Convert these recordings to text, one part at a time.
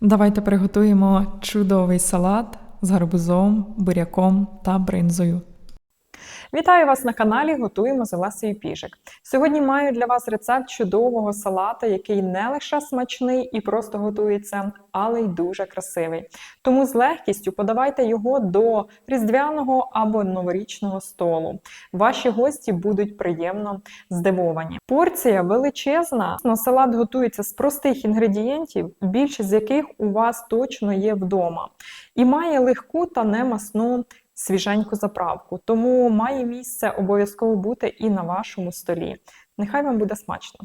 Давайте приготуємо чудовий салат з гарбузом, буряком та бринзою. Вітаю вас на каналі Готуємо з Олесею Піжик. Сьогодні маю для вас рецепт чудового салата, який не лише смачний і просто готується, але й дуже красивий. Тому з легкістю подавайте його до різдвяного або новорічного столу. Ваші гості будуть приємно здивовані. Порція величезна. Салат готується з простих інгредієнтів, більшість з яких у вас точно є вдома, і має легку та немасну свіженьку заправку. Тому має місце обов'язково бути і на вашому столі. Нехай вам буде смачно.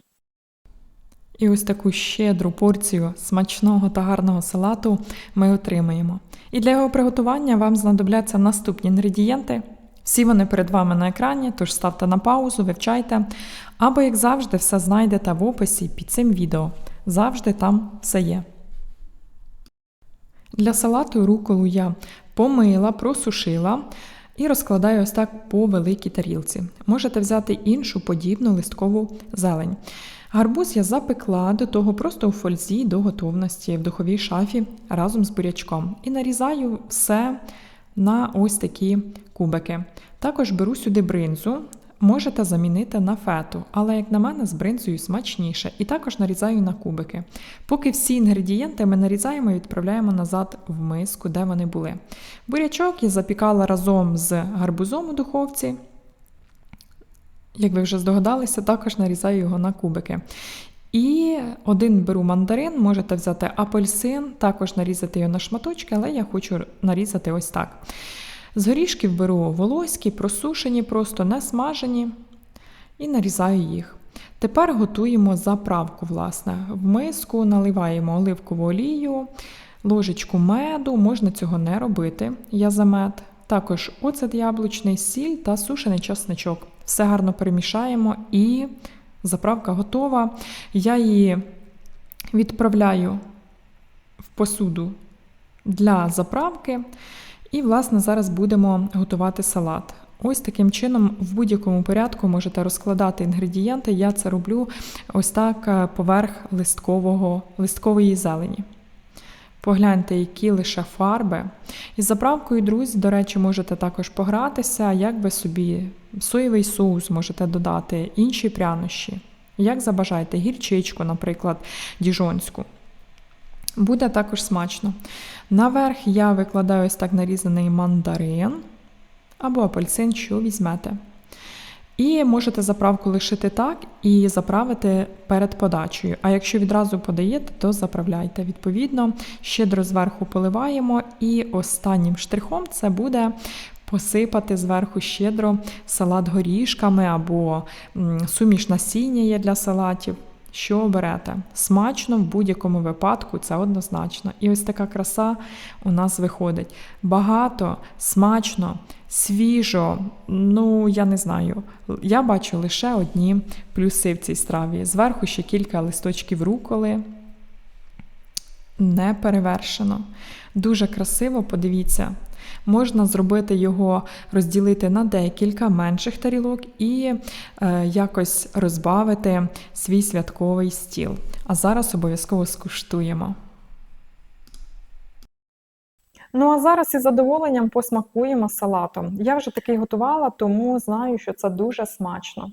І ось таку щедру порцію смачного та гарного салату ми отримаємо. І для його приготування вам знадобляться наступні інгредієнти. Всі вони перед вами на екрані, тож ставте на паузу, вивчайте. Або, як завжди, все знайдете в описі під цим відео. Завжди там все є. Для салату руколу я помила, просушила і розкладаю ось так по великій тарілці. Можете взяти іншу подібну листкову зелень. Гарбуз я запекла до того просто у фользі до готовності в духовій шафі разом з бурячком. І нарізаю все на ось такі кубики. Також беру сюди бринзу, можете замінити на фету, але, як на мене, з бринзою смачніше. І також нарізаю на кубики. Поки всі інгредієнти ми нарізаємо і відправляємо назад в миску, де вони були. Бурячок я запікала разом з гарбузом у духовці. Як ви вже здогадалися, також нарізаю його на кубики. І один беру мандарин, можете взяти апельсин, також нарізати його на шматочки, але я хочу нарізати ось так. З горішків беру волоські, просушені, просто не смажені, і нарізаю їх. Тепер готуємо заправку, власне. В миску наливаємо оливкову олію, ложечку меду, можна цього не робити, я за мед. Також оцет яблучний, сіль та сушений часничок. Все гарно перемішаємо і заправка готова. Я її відправляю в посуду для заправки. І, власне, зараз будемо готувати салат. Ось таким чином, в будь-якому порядку можете розкладати інгредієнти. Я це роблю ось так е, поверх листкового, листкової зелені. Погляньте, які лише фарби. Із заправкою, друзі, до речі, можете також погратися, як би собі соєвий соус можете додати, інші прянощі. Як забажаєте, гірчичку, наприклад, діжонську. Буде також смачно. Наверх я викладаю ось так нарізаний мандарин або апельсин, що візьмете. І можете заправку лишити так і заправити перед подачею. А якщо відразу подаєте, то заправляйте. Відповідно, щедро зверху поливаємо, і останнім штрихом це буде посипати зверху щедро салат горішками або суміш насіння є для салатів. Що оберете? Смачно в будь-якому випадку, це однозначно. І ось така краса у нас виходить. Багато, смачно, свіжо. Ну, я не знаю. Я бачу лише одні плюси в цій страві. Зверху ще кілька листочків руколи. Не перевершено. Дуже красиво, подивіться. Можна зробити його, розділити на декілька менших тарілок і е, якось розбавити свій святковий стіл. А зараз обов'язково скуштуємо. Ну, а зараз із задоволенням посмакуємо салатом. Я вже такий готувала, тому знаю, що це дуже смачно.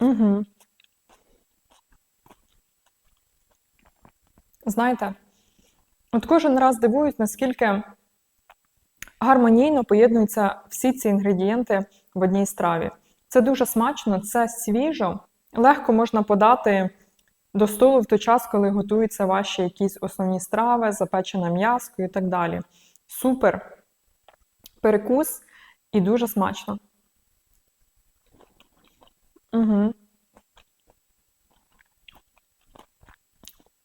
Угу. Знаєте, от кожен раз дивуюсь, наскільки гармонійно поєднуються всі ці інгредієнти в одній страві. Це дуже смачно, це свіжо, легко можна подати до столу в той час, коли готуються ваші якісь основні страви, запечене м'яско і так далі. Супер перекус і дуже смачно. Угу.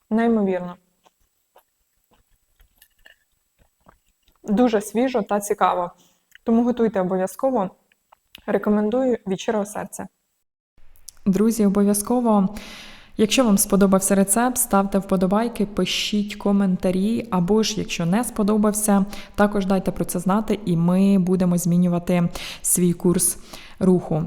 Неймовірно. Дуже свіжо та цікаво. Тому готуйте обов'язково. Рекомендую від щирого серця. Друзі, обов'язково, якщо вам сподобався рецепт, ставте вподобайки, пишіть коментарі, або ж, якщо не сподобався, також дайте про це знати, і ми будемо змінювати свій курс руху.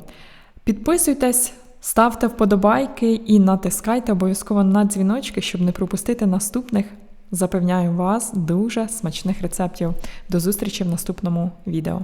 Підписуйтесь Ставте вподобайки і натискайте обов'язково на дзвіночки, щоб не пропустити наступних. Запевняю вас дуже смачних рецептів. До зустрічі в наступному відео.